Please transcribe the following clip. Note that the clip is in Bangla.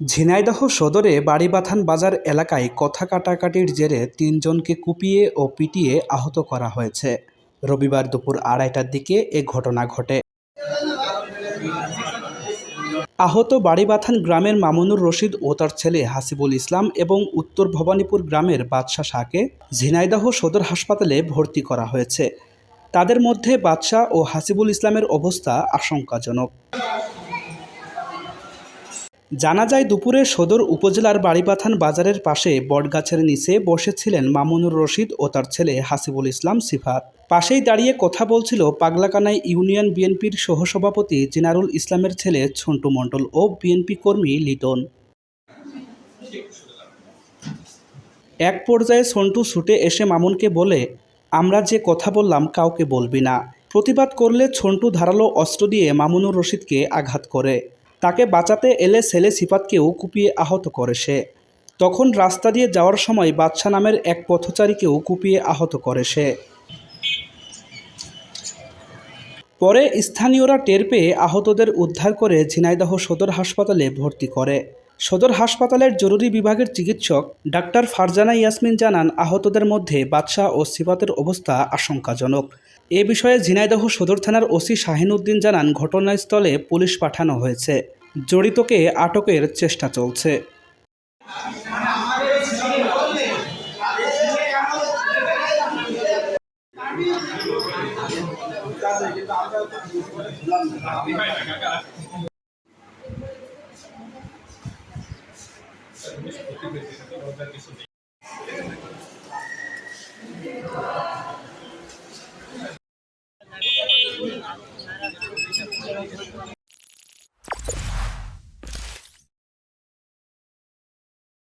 ঝিনাইদহ সদরে বাড়িবাথান বাজার এলাকায় কথা কাটাকাটির জেরে তিনজনকে কুপিয়ে ও পিটিয়ে আহত করা হয়েছে। রবিবার দুপুর আড়াইটার দিকে এ ঘটনা ঘটে। আহত বাড়িবাথান গ্রামের মামুনুর রশিদ ও তার ছেলে হাসিবুল ইসলাম এবং উত্তর ভবানীপুর গ্রামের বাদশাহ শাহকে ঝিনাইদহ সদর হাসপাতালে ভর্তি করা হয়েছে। তাদের মধ্যে বাদশাহ ও হাসিবুল ইসলামের অবস্থা আশঙ্কাজনক। জানা যায় দুপুরে সদর উপজেলার বাড়িপাথান বাজারের পাশে বটগাছের নিচে বসেছিলেন মামুনুর রশিদ ও তার ছেলে হাসিবুল ইসলাম সিফাত। পাশেই দাঁড়িয়ে কথা বলছিল পাগলাকানাই ইউনিয়ন বিএনপির সহসভাপতি জিনারুল ইসলামের ছেলে ছন্টু মণ্ডল ও বিএনপি কর্মী লিটন। এক পর্যায়ে সন্টু ছুটে এসে মামুনকে বলে, আমরা যে কথা বললাম কাউকে বলবি না। প্রতিবাদ করলে ছন্টু ধারালো অস্ত্র দিয়ে মামুনুর রশিদকে আঘাত করে। তাকে বাঁচাতে এলে ছেলে সিফাতকেও কুপিয়ে আহত করে সে। তখন রাস্তা দিয়ে যাওয়ার সময় বাদশা নামের এক পথচারীকেও কুপিয়ে আহত করে সে। পরে স্থানীয়রা টের পেয়ে আহতদের উদ্ধার করে ঝিনাইদহ সদর হাসপাতালে ভর্তি করে। সদর হাসপাতালের জরুরি বিভাগের চিকিৎসক ডাক্তার ফারজানা ইয়াসমিন জানান, আহতদের মধ্যে বাদশাহ ও সিফাতের অবস্থা আশঙ্কাজনক। এ বিষয়ে ঝিনাইদহ সদর থানার ওসি শাহিনুদ্দিন জানান, ঘটনাস্থলে পুলিশ পাঠানো হয়েছে। জড়িতকে আটকের চেষ্টা চলছে। কিছু নেই